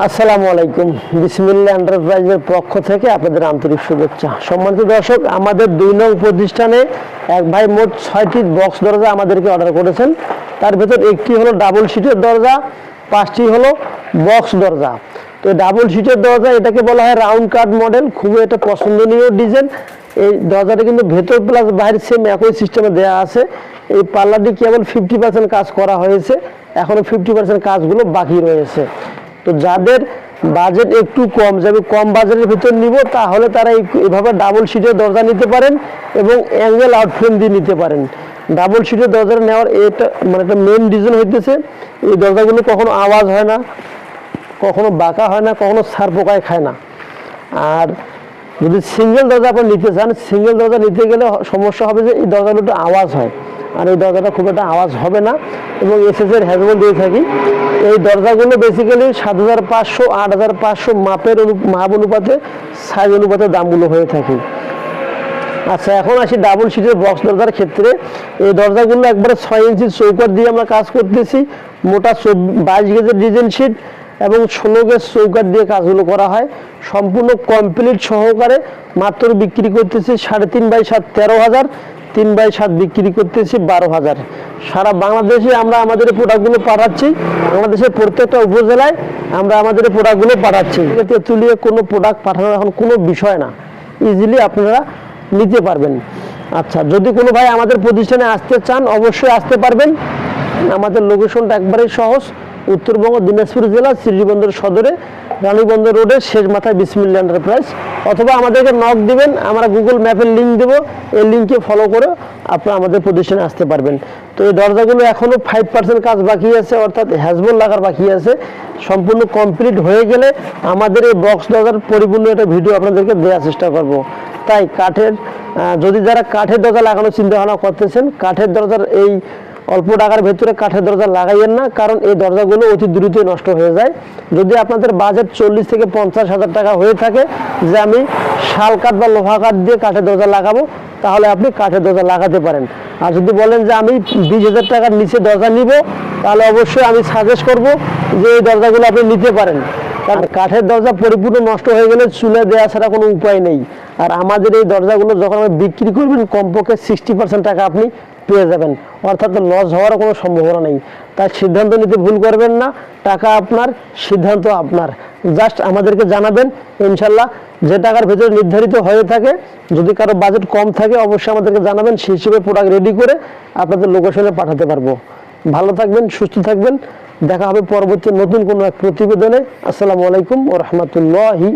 আসসালামু আলাইকুম। বিসমিল্লা এন্টারপ্রাইজের পক্ষ থেকে আপনাদের আন্তরিক শুভেচ্ছা। সম্মানিত দর্শক, আমাদের দুই নং প্রতিষ্ঠানে এক ভাই মোট ছয়টি বক্স দরজা আমাদেরকে অর্ডার করেছেন। তার ভেতর একটি হলো ডাবল সিটের দরজা, পাঁচটি হলো বক্স দরজা। তো ডাবল সিটের দরজা, এটাকে বলা হয় রাউন্ড কাট মডেল, খুবই একটা পছন্দনীয় ডিজাইন। এই দরজাটা কিন্তু ভেতর প্লাস বাইরে সেম একই সিস্টেমে দেওয়া আছে। এই পাল্লাটি কেবল ফিফটি পার্সেন্ট কাজ করা হয়েছে এখনও ফিফটি পার্সেন্ট কাজগুলো বাকি রয়েছে। তো যাদের বাজেট একটু কম যাবে কম বাজেটের ভিতর নিব, তাহলে তারা এভাবে ডাবল সিটের দরজা নিতে পারেন এবং অ্যাঙ্গেল আউটফ্রেম দিয়ে নিতে পারেন। ডাবল সিটের দরজা নেওয়ার এটা মানে একটা মেন রিজন হইতেছে, এই দরজাগুলো কখনো আওয়াজ হয় না, কখনো বাঁকা হয় না, কখনো সার পোকায় খায় না। আর যদি সিঙ্গেল দরজা আপনি নিতে চান সিঙ্গেল দরজা নিতে গেলে সমস্যা হবে যে এই দরজাগুলো একটু আওয়াজ হয়। আর এই দরজাটা খুব একটা আওয়াজ হবে না এবং এসএসের হ্যাজবল দিয়ে থাকি। এই দরজাগুলো বেসিক্যালি সাত হাজার পাঁচশো আট হাজার পাঁচশো মাপের মাপ অনুপাতে সাইজ অনুপাতে দামগুলো হয়ে থাকে। আচ্ছা এখন আসি ডাবল সিটের বক্স দরজার ক্ষেত্রে। এই দরজাগুলো একবারে ছয় ইঞ্চি চৌকাট দিয়ে আমরা কাজ করতেছি। মোটা বাইশ গেজের ডিজাইন শিট এবং ষোলো গেজ চৌকাট দিয়ে কাজগুলো করা হয়। সম্পূর্ণ কমপ্লিট সহকারে মাত্র বিক্রি করতেছি সাড়ে তিন বাই সাত তেরো হাজার, তিন বাই সাত বিক্রি করতেছি বারো হাজার। সারা বাংলাদেশে আমরা আমাদের প্রোডাক্টগুলো পাঠাচ্ছি। বাংলাদেশের প্রত্যেকটা উপজেলায় আমরা আমাদের প্রোডাক্টগুলো পাঠাচ্ছি। তেঁতুলিয়া কোনো প্রোডাক্ট পাঠানোর এখন কোনো বিষয় না। ইজিলি আপনারা নিতে পারবেন। আচ্ছা যদি কোনো ভাই আমাদের প্রতিষ্ঠানে আসতে চান, অবশ্যই আসতে পারবেন। আমাদের লোকেশনটা একবারেই সহজ। উত্তরবঙ্গ, দিনাজপুর জেলা শ্রীবন্দর সদরে, রানীবন্দর রোডের শেষ মাথায় বিসমিল্লা এন্টারপ্রাইজ অথবা আমাদেরকে নক দিবেন, আমরা গুগল ম্যাপের লিঙ্ক দেবো, এই লিঙ্কে ফলো করে আপনারা আমাদের প্রতিষ্ঠানে আসতে পারবেন। তো এই দরজাগুলো এখনও ফাইভ পার্সেন্ট কাজ বাকি আছে, অর্থাৎ হ্যাজবল লাগার বাকি আছে। সম্পূর্ণ কমপ্লিট হয়ে গেলে আমাদের এই বক্স দরজার পরিপূর্ণ একটা ভিডিও আপনাদেরকে দেওয়ার চেষ্টা করব। তাই কাঠের যদি যারা কাঠের দরজা লাগানোর চিন্তা ভাবনা করতেছেন, কাঠের দরজার এই অল্প টাকার ভেতরে কাঠের দরজা লাগাইয়েন না, কারণ এই দরজাগুলো অতি দ্রুতই নষ্ট হয়ে যায়। যদি আপনাদের বাজেট চল্লিশ থেকে পঞ্চাশ হাজার টাকা হয়ে থাকে যে আমি শাল কাঠ বা লোহা কাঠ দিয়ে কাঠের দরজা লাগাবো, তাহলে আপনি কাঠের দরজা লাগাতে পারেন। আর যদি বলেন যে আমি বিশ হাজার টাকার নিচে দরজা নিব, তাহলে অবশ্যই আমি সাজেস্ট করব যে এই দরজাগুলো আপনি নিতে পারেন। কারণ কাঠের দরজা পরিপূর্ণ নষ্ট হয়ে গেলে চুলে দেওয়া ছাড়া কোনো উপায় নেই। আর আমাদের এই দরজাগুলো যখন আপনি বিক্রি করবেন, কমপক্ষে সিক্সটি পার্সেন্ট টাকা আপনি পেয়ে যাবেন। অর্থাৎ লস হওয়ার কোনো সম্ভাবনা নেই। তাই সিদ্ধান্ত নিতে ভুল করবেন না। টাকা আপনার, সিদ্ধান্ত আপনার। জাস্ট আমাদেরকে জানাবেন, ইনশাল্লাহ যে টাকার ভেতরে নির্ধারিত হয়ে থাকে, যদি কারও বাজেট কম থাকে, অবশ্যই আমাদেরকে জানাবেন। সেই হিসেবে প্রোডাক্ট রেডি করে আপনাদের লোকেশনে পাঠাতে পারব। ভালো থাকবেন, সুস্থ থাকবেন। দেখা হবে পরবর্তী নতুন কোনো এক প্রতিবেদনে। আসসালামু আলাইকুম ও রহমতুল্লাহি